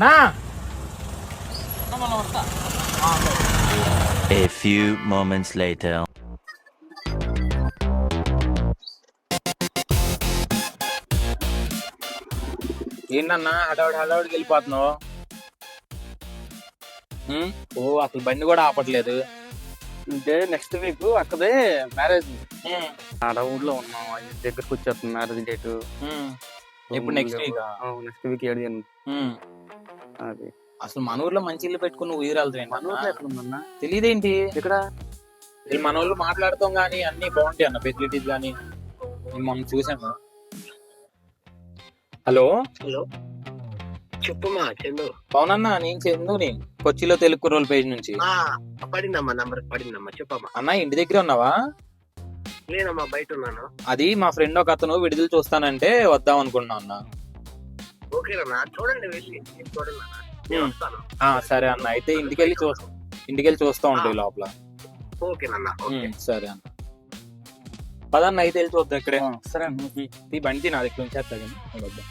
అన్నా. A few moments later. ఏంటన్నా హడావుడి హడావుడికి వెళ్ళిపోతున్నావు? ఓ అసలు బండి కూడా ఆపట్లేదు. అంటే నెక్స్ట్ వీక్ అక్కడే మ్యారేజ్ ఆడ ఊర్లో ఉన్నాం అది దగ్గరకు వచ్చేస్తుంది మ్యారేజ్ డేట్ ఇప్పుడు నెక్స్ట్ వీక్ నెక్స్ట్ వీక్ ఏడు అది. అసలు మన ఊర్లో మంచి ఇల్లు పెట్టుకుని ఊరు మన ఊర్లో ఎక్కడ ఉందన్నా తెలియదేంటి ఇక్కడ మన వాళ్ళు మాట్లాడతాం కానీ అన్ని బాగుంటాయి అన్న ఫెసిలిటీస్ కానీ నేను మొన్న చూసాను హలో? హలో. చెప్పుమా చందు. అవునన్నా నేను చందుని. కొచ్చిలో తెలుగు కుర్రోల్ పేజ్ నుంచి. ఆ, పడిందమ్మా నంబర్ పడిందమ్మా చెప్పమ్మా. అన్న ఇంటి దగ్గర ఉన్నావా? లేనమ్మా బయట ఉన్నాను. అది మా ఫ్రెండ్ ఒక అతను విడుదల చూస్తానంటే వద్దాం అనుకున్నా అన్న. ఓకేనా చూడండి వెళ్ళి నేను చూడండి అన్న. నేను ఉమ్. వస్తాను. ఆ, సరే అన్న. అయితే ఇంటికెళ్ళి చూ ఇంటికెళ్ళి చూస్తూ ఉంటాయి లోపల. ఓకేనన్నా. ఓకే. సరే అన్న. పదన్న అయితే వెళ్ళి చూద్దాం ఇక్కడే. సరే ఈ బండి నా దగ్గర ఉంచేస్తా కానీ నేను వద్దాం?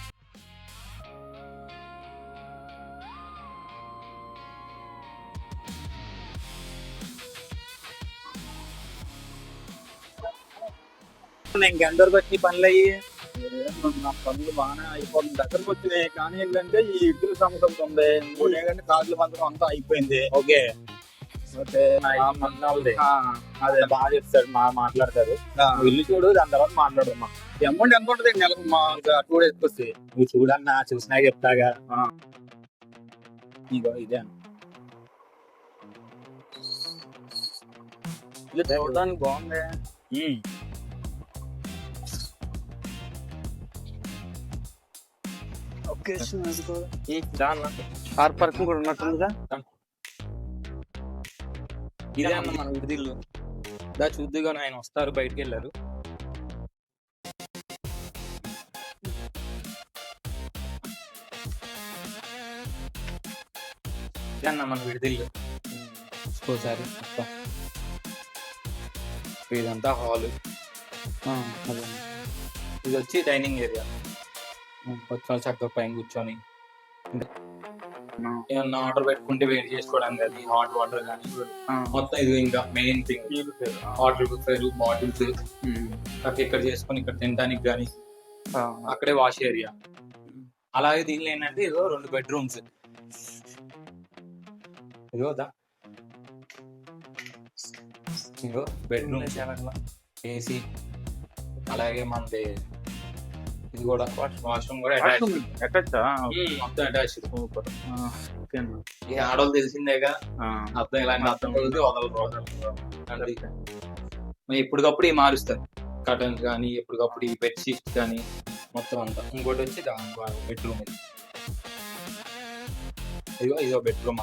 ఇంకెందరికి వచ్చి పనులు అయ్యి నా పనులు బాగానే అయిపోతుంది దగ్గరకు వచ్చినాయి. కానీ ఏంటంటే ఈ ఇడ్లీ సమస్య ఉంది. ఇంకోటి ఏంటంటే కార్డుల మంత్రం అంతా అయిపోయింది. ఓకే. అదే. బాగా చెప్తాడు మా మాట్లాడతారు. ఇల్లు చూడు దాని తర్వాత మాట్లాడమ్మా అమౌంట్ ఎంత ఉంటుంది? నెలకు మా టూ డేస్ వస్తే నువ్వు చూడన్నా చూసినా చెప్తాగా. ఇదే. ఇల్లు చూడడానికి బాగుంది కార్ పార్కింగ్ కూడా ఉన్నట్టుందిగా ఇదే అన్న మన విడిదిల్లు దా చూద్దుగా ఆయన వస్తారు బయటికి వెళ్ళారు ఇదే అన్న మన విడిదిల్లు మొత్తం ఇదంతా హాల్ ఇది వచ్చి డైనింగ్ ఏరియా వచ్చి చక్కగా పైన కూర్చొని. ఏమన్నా ఆర్డర్ పెట్టుకుంటే వేడి చేసుకోవడానికి అది హాట్ వాటర్ కానీ మొత్తం ఇది ఇంకా main thing water purifier bottles అక్కడ ఇక్కడ చేసుకొని ఇక్కడ తినడానికి కానీ అక్కడే వాష్ ఏరియా అలాగే దీనిలో ఏంటంటే ఇదో రెండు బెడ్రూమ్స్ ఇదో దా. ఇదో బెడ్రూమ్ ఏసీ అలాగే మనది ఇది కూడా. వాష్రూమ్. కూడా అటాచ్ మొత్తం అటాచ్ ఈ ఆడవాళ్ళు తెలిసిందేగా? అర్థం ఇలాంటి అర్థం కలిగితే వదలరు ఎప్పటికప్పుడు ఇవి మారుస్తారు. కర్టన్స్ కానీ ఎప్పటికప్పుడు ఈ బెడ్ షీట్స్ కానీ మొత్తం అంతా. ఇంకోటి వచ్చి బెడ్రూమ్ ఇది. ఇదిగో ఇదో. బెడ్రూమ్.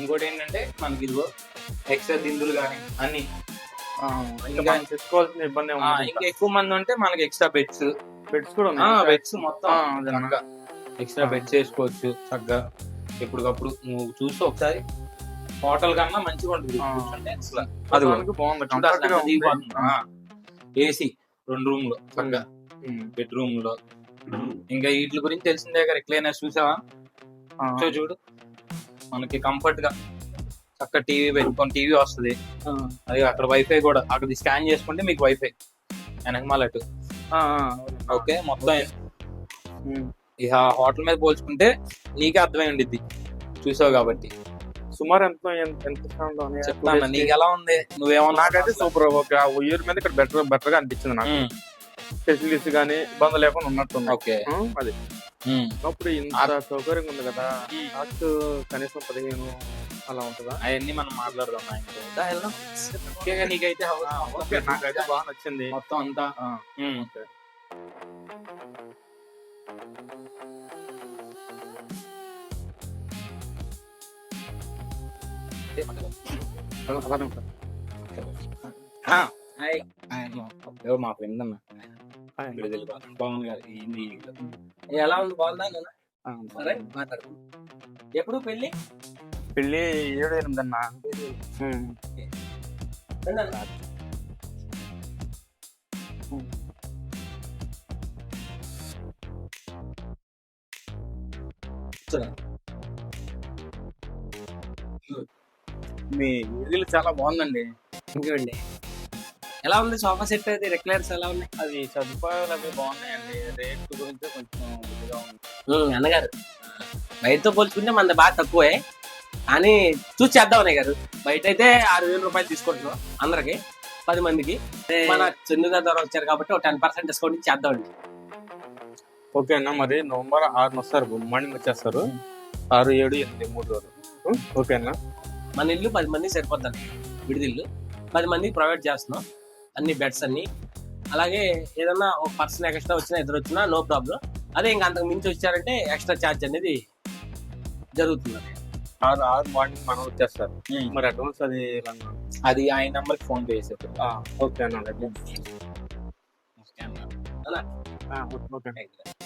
ఇంకోటి ఏంటంటే మనకి ఇదిగో ఎక్స్ట్రా దిందులు కానీ అన్ని. ఇంకా మనం తెచ్చుకోవాల్సిన ఇబ్బంది ఇంకా ఎక్కువ మంది ఉంటే మనకి ఎక్స్ట్రా బెడ్స్. బెడ్స్ కూడా ఉన్నాయి. బెడ్స్ మొత్తం? ఎక్స్ట్రా బెడ్స్ వేసుకోవచ్చు చక్కగా. ఎప్పటికప్పుడు నువ్వు చూసి ఒకసారి హోటల్ కన్నా మంచిగా ఉంటుంది అది మనకు బాగుంది. ఏసీ రెండు రూమ్లో చక్కగా. బెడ్ రూమ్లో ఇంకా వీటి గురించి తెలిసిందే కదా రిక్లైనర్స్ చూసావా? చూడు మనకి కంఫర్ట్గా. చక్క టీవీ పెట్టుకొని టీవీ వస్తుంది. అది అక్కడ వైఫై కూడా అక్కడ స్కాన్ చేసుకుంటే మీకు వైఫై వెనకమాల అటు. ఓకే మొత్తం ఇక హోటల్ మీద పోల్చుకుంటే నీకే అర్థమై ఉండిద్ది. చూసావు కాబట్టి. సుమారు ఎంత ఎంత? చెప్తాను నీకు ఎలా ఉంది? నువ్వేమన్నా నాకైతే సూపర్ ఓకే ఆ ఇయర్ మీద ఇక్కడ బెటర్ బెటర్గా అనిపించింది నాకు. ఫెసిలిటీస్ గానీ ఇబ్బంది లేకుండా ఉన్నట్టుంది. ఓకే. అది. అప్పుడు ఇంత సౌకర్యంగా ఉంది కదా. కనీసం పదిహేను అలా ఉంటుందా? అవన్నీ మనం మాట్లాడదాం ఆయనతో. ఓకేగా నీకైతే నాకైతే బాగా నచ్చింది. మొత్తం అంతా. అలానే హాయ్. ఎవరు మా ఫ్రెండ్ అన్న? ఎలా ఉంది? బాగుందా సరే మాట్లాడు ఎప్పుడు పెళ్ళి? పెళ్ళి ఏడు ఎనిమిది అన్న మీ ఏరియాలు చాలా బాగుందండి. ఇంకేమండి ఎలా ఉంది సోఫా సెట్ అయితే రిక్లైర్స్ ఎలా ఉన్నాయి? అది సదుపాయాలు అవి బాగున్నాయండి. రేట్ గురించి కొంచెం అన్నగారు బయటతో పోల్చుకుంటే మనది బాగా తక్కువే. కానీ చూసి చేద్దాం అన్నయ్య గారు బయట అయితే ఆరు వేల రూపాయలు తీసుకుంటున్నాం అందరికి పది మందికి. మన చందు గారి ద్వారా వచ్చారు కాబట్టి ఒక టెన్ పర్సెంట్ డిస్కౌంట్ ఇచ్చి చేద్దామండి ఓకే అన్న మరి నవంబర్ ఆరున వస్తారు మార్నింగ్ వచ్చేస్తారు ఆరు ఏడు ఎనిమిది మూడు రోజులు. ఓకే అన్న. మన ఇల్లు పది మంది సరిపోద్దండి. విడిదిల్లు పది మందికి ప్రొవైడ్ చేస్తున్నాం. అన్ని బెడ్స్ అన్ని. అలాగే ఏదన్నా ఒక పర్సన్ ఎక్స్ట్రా వచ్చినా ఇద్దరు వచ్చినా నో ప్రాబ్లం. అదే ఇంకా అంతకు మించి వచ్చారంటే ఎక్స్ట్రా ఛార్జ్ అనేది జరుగుతుంది. ఆరు ఆరు మార్నింగ్ మనం వచ్చేస్తారు. మరి అడ్వాన్స్ అది. అది ఆయన నంబర్ ఫోన్ పే చేసేది. ఆ, ఓకే అన్న ఓకే అన్న. ఆ, ఓకే.